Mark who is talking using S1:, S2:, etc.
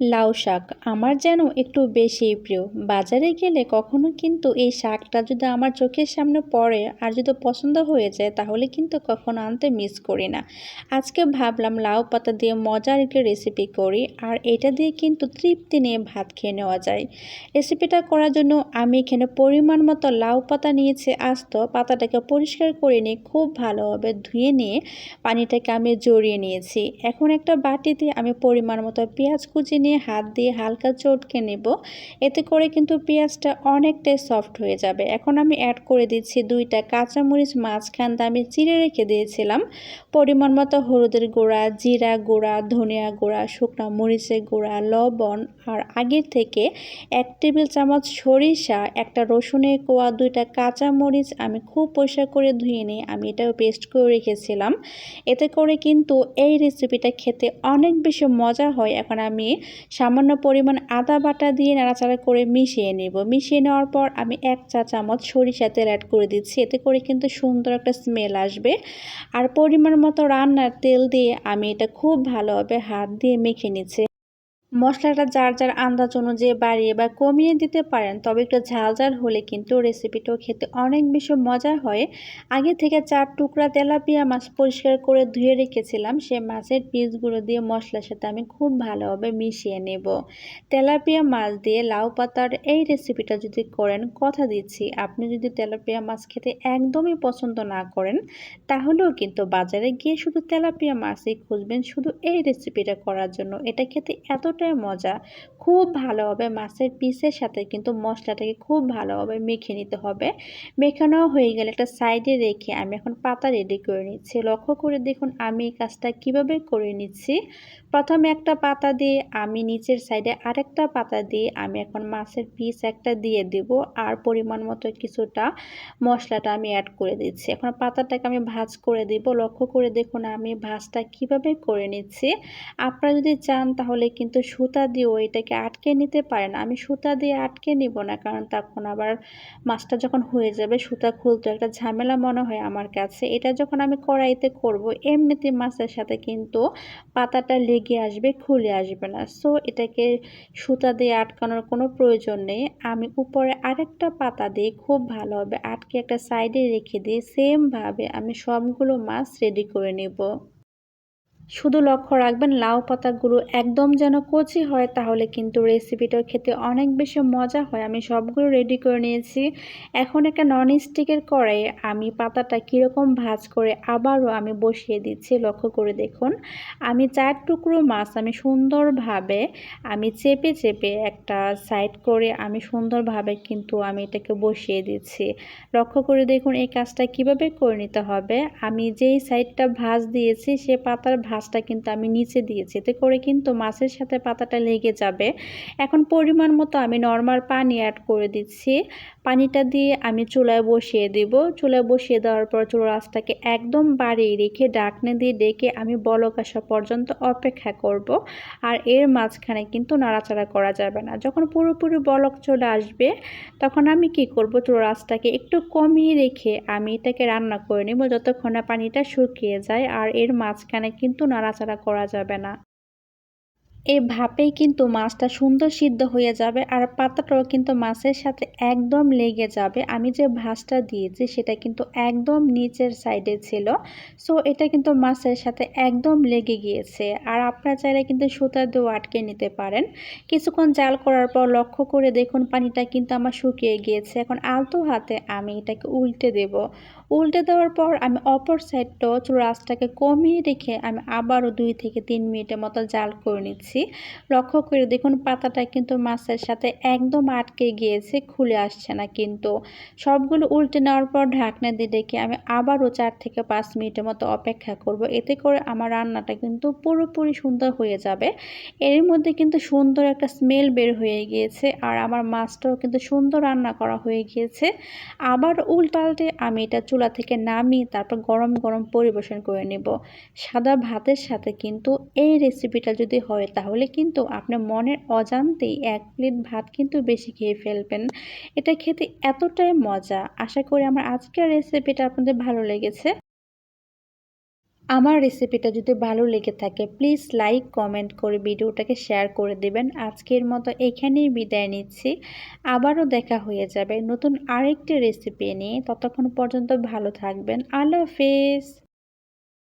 S1: লাউ শাক। আমার যেন একটু বেশিই প্রিয়। বাজারে গেলে কখনো কিন্তু এই শাকটা যদি আমার চোখের সামনে পড়ে আর যদি পছন্দ হয়ে যায়, তাহলে কিন্তু কখনো আনতে মিস করি না। আজকে ভাবলাম লাউ পাতা দিয়ে মজার একটি রেসিপি করি আর এটা দিয়ে কিন্তু তৃপ্তি নিয়ে ভাত খেয়ে নেওয়া যায়। রেসিপিটা করার জন্য আমি এখানে পরিমাণ মতো লাউ পাতা নিয়েছি। আস্ত পাতাটাকে পরিষ্কার করে নিয়ে খুব ভালোভাবে ধুয়ে নিয়ে পানিটাকে আমি জড়িয়ে নিয়েছি। এখন একটা বাটিতে আমি পরিমাণ মতো পেঁয়াজ কুচি নিয়ে হাত দিয়ে হালকা চটকে নেব। এতে করে কিন্তু পেঁয়াজটা অনেকটাই সফট হয়ে যাবে। এখন আমি অ্যাড করে দিচ্ছি দুইটা কাঁচামরিচ, মাঝখান আমি চিড়ে রেখে দিয়েছিলাম। পরিমাণ মতো হলুদের গুঁড়া, জিরা গুঁড়া, ধনিয়া গুঁড়া, শুকনো মরিচের গুঁড়া, লবণ আর আগের থেকে এক টেবিল চামচ সরিষা, একটা রসুনের কোয়া, দুইটা কাঁচামরিচ আমি খুব পরিষ্কার করে ধুয়ে নিই আমি এটাও পেস্ট করে রেখেছিলাম। এতে করে কিন্তু এই রেসিপিটা খেতে অনেক বেশি মজা হয়। এখন আমি সামান্য পরিমাণ আদা বাটা দিয়ে নাড়াচাড়া করে মিশিয়ে নেব। মিশিয়ে নেওয়ার পর আমি এক চা চামচ সরিষা তেল অ্যাড করে দিচ্ছি। এতে করে কিন্তু সুন্দর একটা স্মেল আসবে। আর পরিমাণ মতো রান্নার তেল দিয়ে আমি এটা খুব ভালোভাবে হাত দিয়ে মেখে নিচ্ছি। মশলাটা যার যার আন্দাজ অনুযায়ী বাড়িয়ে বা কমিয়ে দিতে পারেন, তবে একটু ঝাল ঝাল হলে কিন্তু রেসিপিটাও খেতে অনেক বেশি মজা হয়। আগে থেকে চার টুকরা তেলাপিয়া মাছ পরিষ্কার করে ধুয়ে রেখেছিলাম, সে মাছের পিসগুলো দিয়ে মশলার সাথে আমি খুব ভালোভাবে মিশিয়ে নেব। তেলাপিয়া মাছ দিয়ে লাউ পাতার এই রেসিপিটা যদি করেন, কথা দিচ্ছি, আপনি যদি তেলাপিয়া মাছ খেতে একদমই পছন্দ না করেন, তাহলেও কিন্তু বাজারে গিয়ে শুধু তেলাপিয়া মাছই খুঁজবেন, শুধু এই রেসিপিটা করার জন্য। এটা খেতে এত এতটাই মজা। খুব ভালোভাবে মাছের পিসের সাথে, কিন্তু মশলাটাকে খুব ভালোভাবে মেখে নিতে হবে। মেখানো হয়ে গেলে একটা সাইডে রেখে আমি এখন পাতা রেডি করে নিচ্ছি। লক্ষ্য করে দেখুন আমি এই কাজটা কীভাবে করে নিচ্ছি। প্রথমে একটা পাতা দিয়ে আমি নিচের সাইডে আরেকটা পাতা দিয়ে আমি এখন মাছের পিস একটা দিয়ে দেব। আর পরিমাণ মতো কিছুটা মশলাটা আমি অ্যাড করে দিচ্ছি। এখন পাতাটাকে আমি ভাজ করে দিব। লক্ষ্য করে দেখুন আমি ভাজটা কীভাবে করে নিচ্ছি। আপনারা যদি চান তাহলে কিন্তু সুতা দিয়েও এটাকে আটকে নিতে পারেন আমি সুতা দিয়ে আটকে নিব না, কারণ তখন আবার মাছটা যখন হয়ে যাবে, সুতা খুলতে একটা ঝামেলা মনে হয় আমার কাছে। এটা যখন আমি কড়াইতে করব, এমনিতে মাছের সাথে কিন্তু পাতাটা লেগে আসবে, খুলে আসবে না। সো এটাকে সুতা দিয়ে আটকানোর কোনো প্রয়োজন নেই। আমি উপরে আরেকটা পাতা দিয়ে খুব ভালোভাবে আটকে একটা সাইডে রেখে দিয়ে সেমভাবে আমি সবগুলো মাছ রেডি করে নেব। শুধু লক্ষ্য রাখবেন, লাউ পাতাগুলো একদম যেন কচি হয়, তাহলে কিন্তু রেসিপিটা খেতে অনেক বেশি মজা হয়। আমি সবগুলো রেডি করে নিয়েছি। এখন একটা নন স্টিকের কড়াইয়ে আমি পাতাটা কীরকম ভাজ করে আবারও আমি বসিয়ে দিচ্ছি। লক্ষ্য করে দেখুন, আমি চার টুকরো মাছ আমি সুন্দরভাবে আমি চেপে চেপে একটা সাইড করে আমি সুন্দরভাবে কিন্তু আমি এটাকে বসিয়ে দিচ্ছি। লক্ষ্য করে দেখুন এই কাজটা কীভাবে করে নিতে হবে। আমি যেই সাইডটা ভাজ দিয়েছি, সে পাতার ভাজ মাছটা কিন্তু আমি নিচে দিয়েছি। এতে করে কিন্তু মাছের সাথে পাতাটা লেগে যাবে। এখন পরিমাণ মতো আমি নর্মাল পানি অ্যাড করে দিচ্ছি। পানিটা দিয়ে আমি চুলায় বসিয়ে দেব। চুলায় বসিয়ে দেওয়ার পর চুলার আঁচটাকে একদম বাড়িয়ে রেখে ডাকনে দিয়ে ডেকে আমি বলক আসা পর্যন্ত অপেক্ষা করব। আর এর মাঝখানে কিন্তু নাড়াচাড়া করা যাবে না। যখন পুরোপুরি বলক চলে আসবে, তখন আমি কি করব? চুলার আঁচটাকে একটু কমিয়ে রেখে আমি এটাকে রান্না করে নেব। যতক্ষণ না পানিটা শুকিয়ে যায়। আর এর মাঝখানে কিন্তু নাড়াচাড়া করা যাবে না। এই ভাপেই কিন্তু মাছটা সুন্দর সিদ্ধ হয়ে যাবে আর পাতাটাও কিন্তু মাছের সাথে একদম লেগে যাবে। আমি যে ভাজটা দিয়েছি সেটা কিন্তু একদম নিচের সাইডে ছিল। সো এটা কিন্তু মাছের সাথে একদম লেগে গিয়েছে। আর আপনার চাইলে কিন্তু সুতা দিয়েও আটকে নিতে পারেন। কিছুক্ষণ জাল করার পর লক্ষ্য করে দেখুন পানিটা কিন্তু আমার শুকিয়ে গিয়েছে। এখন আলতো হাতে আমি এটাকে উল্টে দেব। উল্টে দেওয়ার পর আমি অপর সাইডটাও চুল আঁচটাকে কমিয়ে রেখে আমি আবারও দুই থেকে তিন মিনিটের মতো জাল করে নিচ্ছি। লক্ষ্য করে দেখুন, পাতাটা কিন্তু মাছের সাথে একদম আটকে গিয়েছে, খুলে আসছে না কিন্তু। সবগুলো উল্টে নেওয়ার পর ঢাকনা দিয়ে ডেকে আমি আবারও চার থেকে পাঁচ মিনিটের মতো অপেক্ষা করব। এতে করে আমার রান্নাটা কিন্তু পুরোপুরি সুন্দর হয়ে যাবে। এর মধ্যে কিন্তু সুন্দর একটা স্মেল বের হয়ে গিয়েছে আর আমার মাছটাও কিন্তু সুন্দর রান্না করা হয়ে গিয়েছে। আবার উল্টাল্টে আমি এটা চুলা থেকে নামিয়ে তারপর গরম গরম পরিবেশন করে নেব। সাদা ভাতের সাথে কিন্তু এই রেসিপিটা যদি হয়, তাহলে কিন্তু আপনার মনের অজান্তেই এক প্লেট ভাত কিন্তু বেশি খেয়ে ফেলবেন। এটা খেতে এতটাই মজা। আশা করি আমার আজকের রেসিপিটা আপনাদের ভালো লেগেছে। আমার রেসিপিটা যদি ভালো লেগে থাকে প্লিজ লাইক কমেন্ট করে ভিডিওটাকে শেয়ার করে দেবেন। আজকের মতো এখানেই বিদায় নিচ্ছি। আবারও দেখা হয়ে যাবে নতুন আরেকটি রেসিপি নিয়ে। ততক্ষণ পর্যন্ত ভালো থাকবেন। আলো হাফিজ।